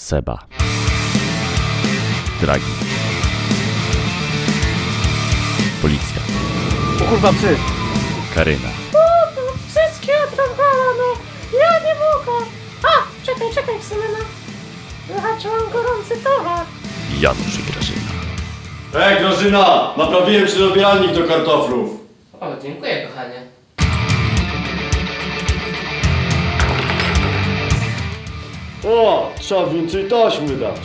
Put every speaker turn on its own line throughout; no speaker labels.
Seba. Dragi. Policja.
O kurwa psy!
Karyna.
Wszystkie odrąbała, no. Ja nie mogę. A, czekaj, czekaj, Selena. Zahaczyłam gorący towar.
Janusz i Grażyna.
Ej, Grażyna! Naprawiłem ci rozbieralnik do kartoflów.
O, dziękuję, kochanie.
O, trzeba więcej taśmy dać.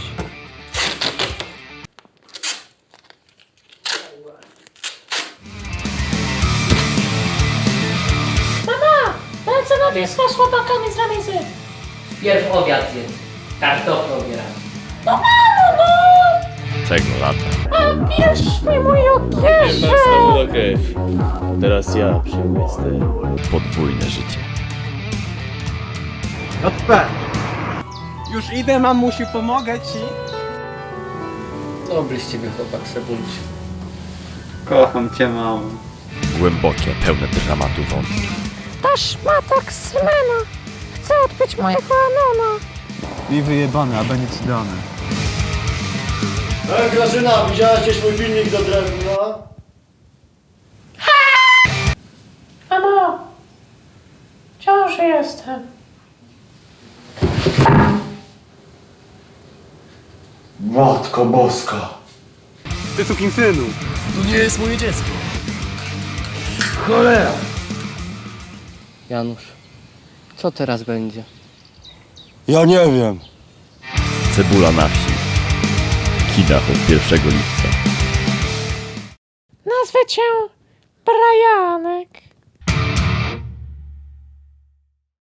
Mama, lecę na disco z chłopakami z ramizy.
Pierw obiad zjedz. Kartofle obieram.
No mamo, no.
Tego lata.
A bierz mi moje okiesze.
Okej. Teraz ja przyjmuję ster.
Podwójne życie.
JP! Już idę, mamusiu, pomogę ci.
Dobry z ciebie chłopak, Sebulci.
Kocham cię, mamo.
Głębokie, pełne dramatu wątki.
Ta szmata Selena. Chce odbyć mojego Anona.
Mi wyjebane, a będzie ci dane.
Ej, Grażyna, widziałaś gdzieś mój pilnik do drewna?
Mamo, w ciąży jestem.
Matko boska.
Ty synu.
Janusz, co teraz będzie?
Ja nie wiem.
Cebula na wsi. W kinach od 1 lipca.
Nazwę cię Brian